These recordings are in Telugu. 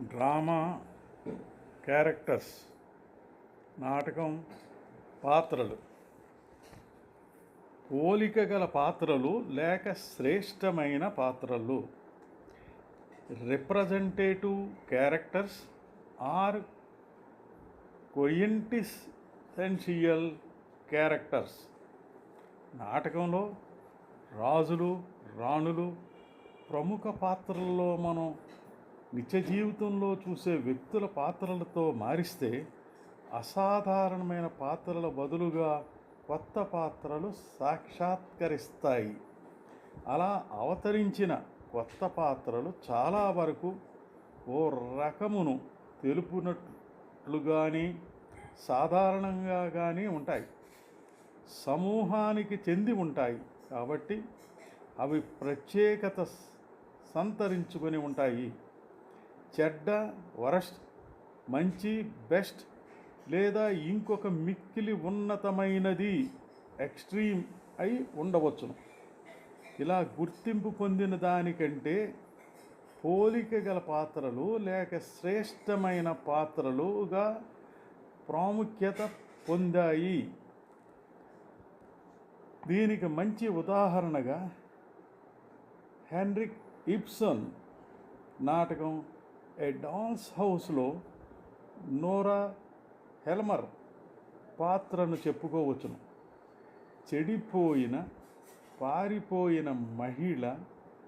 డ్రామా క్యారెక్టర్స్ నాటకం పాత్రలు. పోలిక గల పాత్రలు లేక శ్రేష్టమైన పాత్రలు. Representative characters or quintessential characters. నాటకంలో రాజులు రాణులు ప్రముఖ పాత్రల్లో మనం నిత్య జీవితంలో చూసే వ్యక్తుల పాత్రలతో మారిస్తే అసాధారణమైన పాత్రల బదులుగా కొత్త పాత్రలు సాక్షాత్కరిస్తాయి. అలా అవతరించిన కొత్త పాత్రలు చాలా వరకు ఓ రకమును తెలుపునట్లు కానీ సాధారణంగా కానీ ఉంటాయి. సమూహానికి చెంది ఉంటాయి కాబట్టి అవి ప్రత్యేకత సంతరించుకొని ఉంటాయి. చెడ్డ వరస్ట్ మంచి బెస్ట్ లేదా ఇంకొక మిక్కిలి ఉన్నతమైనది ఎక్స్ట్రీమ్ అయి ఉండవచ్చును. ఇలా గుర్తింపు పొందిన దానికంటే పోలిక గల పాత్రలు లేక శ్రేష్టమైన పాత్రలుగా ప్రాముఖ్యత పొందాయి. దీనికి మంచి ఉదాహరణగా హెన్రిక్ ఇప్సన్ నాటకం ఏ డాన్స్ హౌస్లో నోరా హెల్మర్ పాత్రను చెప్పుకోవచ్చును. చెడిపోయిన పారిపోయిన మహిళ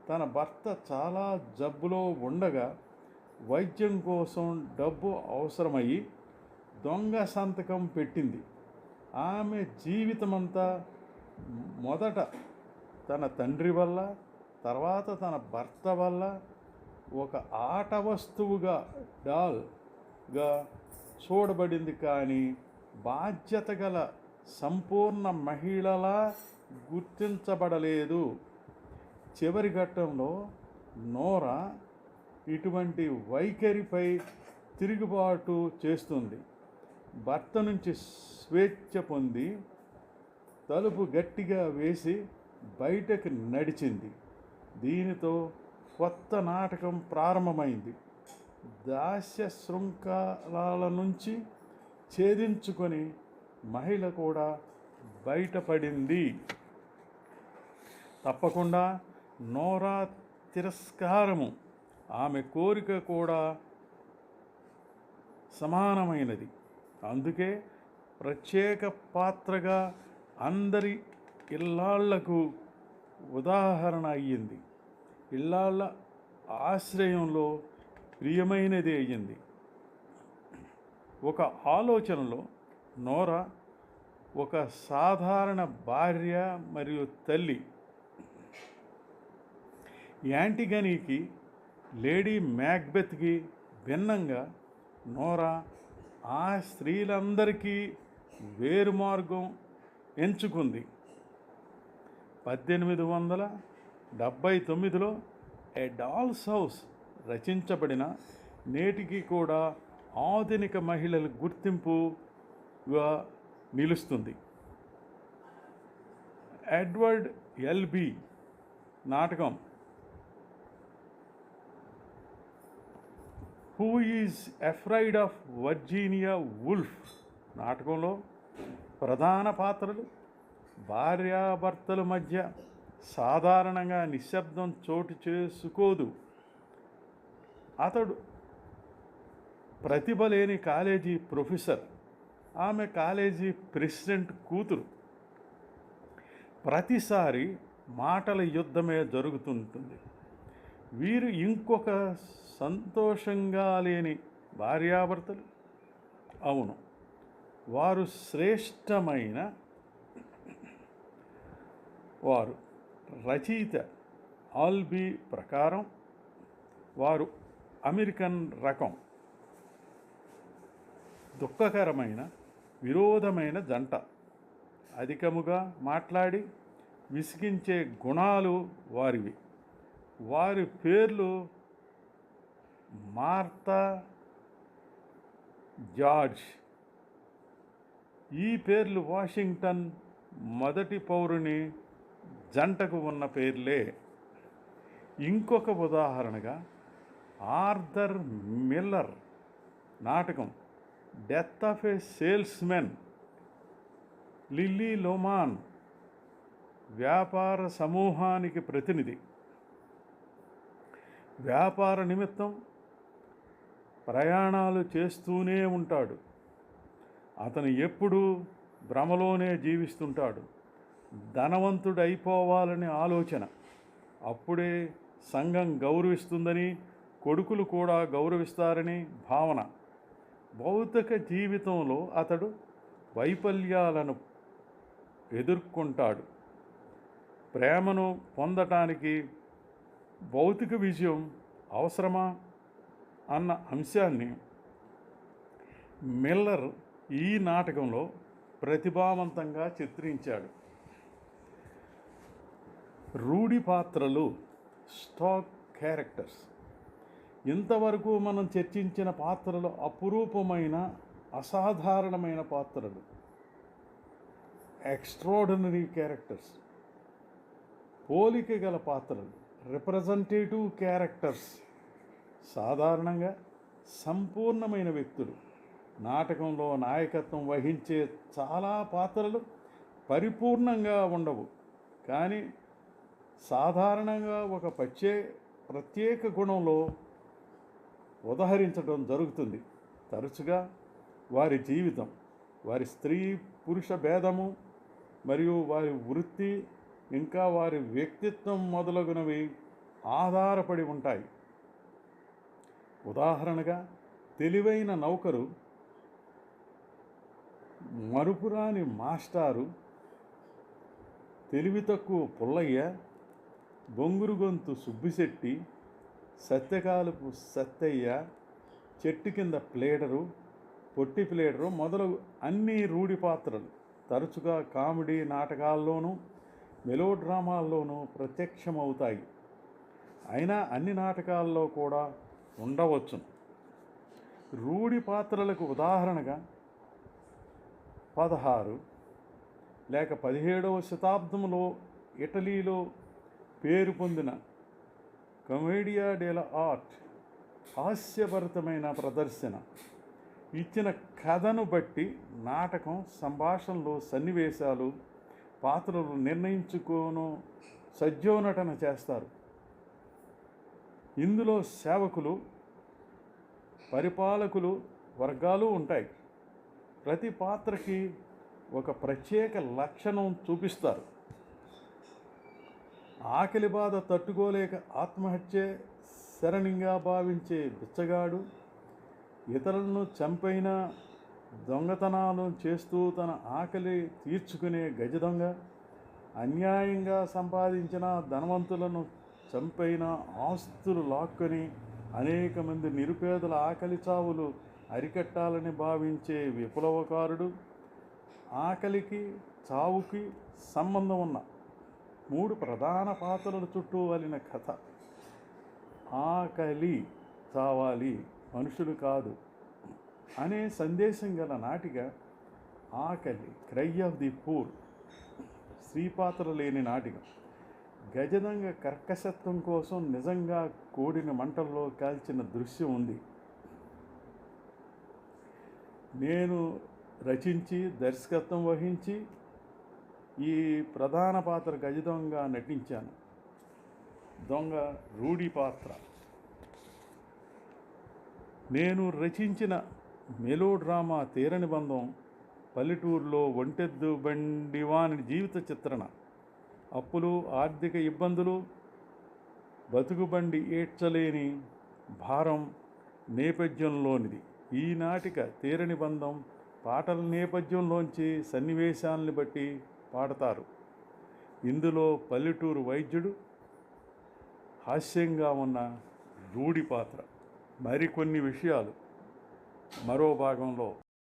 తన భర్త చాలా జబ్బులో ఉండగా వైద్యం కోసం డబ్బు అవసరమయ్యి దొంగ సంతకం పెట్టింది. ఆమె జీవితమంతా మొదట తన తండ్రి వల్ల తర్వాత తన భర్త వల్ల ఒక ఆట వస్తువుగా డాల్గా చూడబడింది కానీ బాధ్యత గల సంపూర్ణ మహిళలా గుర్తించబడలేదు. చివరి ఘట్టంలో నోరా ఇటువంటి వైఖరిపై తిరుగుబాటు చేస్తుంది. భర్త నుంచి స్వేచ్ఛ పొంది తలుపు గట్టిగా వేసి బయటకు నడిచింది. దీనితో కొత్త నాటకం ప్రారంభమైంది. దాస్య శృంఖలాల నుంచి ఛేదించుకొని మహిళ కూడా బయటపడింది. తప్పకుండా నోరా తిరస్కారము. ఆమె కోరిక కూడా సమానమైనది. అందుకే ప్రత్యేక పాత్రగా అందరి ఇల్లాళ్ళకు ఉదాహరణ అయ్యింది. ఇల్లాళ్ళ ఆశ్రయంలో ప్రియమైనది అయ్యింది. ఒక ఆలోచనలో నోరా ఒక సాధారణ భార్య మరియు తల్లి. యాంటిగనీకి లేడీ మ్యాక్బెత్కి భిన్నంగా నోరా ఆ స్త్రీలందరికీ వేరు మార్గం ఎంచుకుంది. పద్దెనిమిది వందల డెబ్భై తొమ్మిదిలో ఏ డాల్స్ హౌస్ రచించబడిన నేటికి కూడా ఆధునిక మహిళల గుర్తింపుగా నిలుస్తుంది. ఎడ్వర్డ్ ఎల్బి నాటకం who is afraid of Virginia Woolf నాటకంలో ప్రధాన పాత్రలు భార్యాభర్తల మధ్య సాధారణంగా నిశ్శబ్దం చోటు చేసుకోదు. అతడు ప్రతిభ లేని కాలేజీ ప్రొఫెసర్. ఆమె కాలేజీ ప్రెసిడెంట్ కూతురు. ప్రతిసారి మాటల యుద్ధమే జరుగుతుంటుంది. వీరు ఇంకొక సంతోషంగా లేని భార్యాభర్తలు? అవును. వారు శ్రేష్టమైన వారు. రచయిత ఆల్బీ ప్రకారం వారు అమెరికన్ రకం. దుఃఖకరమైన విరోధమైన జంట. అధికముగా మాట్లాడి విసిగించే గుణాలు వారివి. వారి పేర్లు మార్తా జార్జ్. ఈ పేర్లు వాషింగ్టన్ మొదటి పౌరుని జంటకు ఉన్న పేర్లే. ఇంకొక ఉదాహరణగా ఆర్థర్ మిల్లర్ నాటకం. Death of a salesman Willy Loman వ్యాపార సమూహానికి ప్రతినిధి. వ్యాపార నిమిత్తం ప్రయాణాలు చేస్తూనే ఉంటాడు. అతను ఎప్పుడూ భ్రమలోనే జీవిస్తుంటాడు. ధనవంతుడైపోవాలనే ఆలోచన. అప్పుడే సంఘం గౌరవిస్తుందని కొడుకులు కూడా గౌరవిస్తారని భావన. భౌతిక జీవితంలో అతడు వైఫల్యాలను ఎదుర్కొంటాడు. ప్రేమను పొందటానికి భౌతిక విజయం అవసరమా అన్న అంశాన్ని మిల్లర్ ఈ నాటకంలో ప్రతిభావంతంగా చిత్రించాడు. రూఢి పాత్రలు స్టాక్ క్యారెక్టర్స్ ఇంతవరకు మనం చర్చించిన పాత్రలు అపురూపమైన అసాధారణమైన పాత్రలు. ఎక్స్ట్రాడినరీ క్యారెక్టర్స్ పోలిక గల పాత్రలు. రిప్రజెంటేటివ్ క్యారెక్టర్స్ సాధారణంగా సంపూర్ణమైన వ్యక్తులు. నాటకంలో నాయకత్వం వహించే చాలా పాత్రలు పరిపూర్ణంగా ఉండవు. కానీ సాధారణంగా ఒక ప్రత్యే ప్రత్యేక గుణంలో ఉదహరించడం జరుగుతుంది. తరచుగా వారి జీవితం వారి స్త్రీ పురుష భేదము మరియు వారి వృత్తి ఇంకా వారి వ్యక్తిత్వం మొదలగునవి ఆధారపడి ఉంటాయి. ఉదాహరణగా తెలివైన నౌకరు మరుపురాని మాస్టారు తెలివి తక్కువ పుల్లయ్య బొంగురు గొంతు సుబ్బిశెట్టి సత్యకాలపు సత్తయ్య చెట్టు కింద ప్లేడరు పొట్టి ప్లేడరు మొదలగు అన్ని రూఢి పాత్రలు. తరచుగా కామెడీ నాటకాల్లోనూ మెలో డ్రామాల్లోనూ ప్రత్యక్షమవుతాయి. అయినా అన్ని నాటకాల్లో కూడా ఉండవచ్చును. రూఢి పాత్రలకు ఉదాహరణగా పదహారు లేక పదిహేడవ శతాబ్దంలో ఇటలీలో పేరు పొందిన కమేడియా డేల ఆర్ట్ హాస్యభరితమైన ప్రదర్శన. ఇచ్చిన కథను బట్టి నాటకం సంభాషణలు సన్నివేశాలు పాత్రలు నిర్ణయించుకోను సజ్జోనటన చేస్తారు. ఇందులో సేవకులు పరిపాలకులు వర్గాలు ఉంటాయి. ప్రతి పాత్రకి ఒక ప్రత్యేక లక్షణం చూపిస్తారు. ఆకలి బాధ తట్టుకోలేక ఆత్మహత్యే శరణిగా భావించే బిచ్చగాడు ఇతరులను చంపైన దొంగతనాలు చేస్తూ తన ఆకలి తీర్చుకునే గజ దొంగ అన్యాయంగా సంపాదించిన ధనవంతులను చంపైన ఆస్తులు లాక్కొని అనేక మంది నిరుపేదల ఆకలి చావులు అరికట్టాలని భావించే విప్లవకారుడు ఆకలికి చావుకి సంబంధం ఉన్న మూడు ప్రధాన పాత్రల చుట్టూ వలిన కథ. ఆకలి చావాలి మనుషులు కాదు అనే సందేశం గల నాటిక ఆకలి క్రై ఆఫ్ ది పూర్ శ్రీపాత్ర లేని నాటిక గజదంగ కర్కశత్వం కోసం నిజంగా కోడిన మంటల్లో కాల్చిన దృశ్యం ఉంది. నేను రచించి దర్శకత్వం వహించి ఈ ప్రధాన పాత్ర గజ దొంగ నటించాను. దొంగ రూఢి పాత్ర. నేను రచించిన మెలో డ్రామా తీరని బంధం పల్లెటూరులో ఒంటెద్దు బండివాని జీవిత చిత్రణ అప్పులు ఆర్థిక ఇబ్బందులు బతుకుబండి ఏడ్చలేని భారం నేపథ్యంలోనిది. ఈ నాటిక తీరని బంధం పాటల నేపథ్యంలోంచి సన్నివేశాలను బట్టి పాడతారు. ఇందులో పల్లెటూరు వైద్యుడు హాస్యంగా ఉన్న రూఢి పాత్ర. మరికొన్ని విషయాలు మరో భాగంలో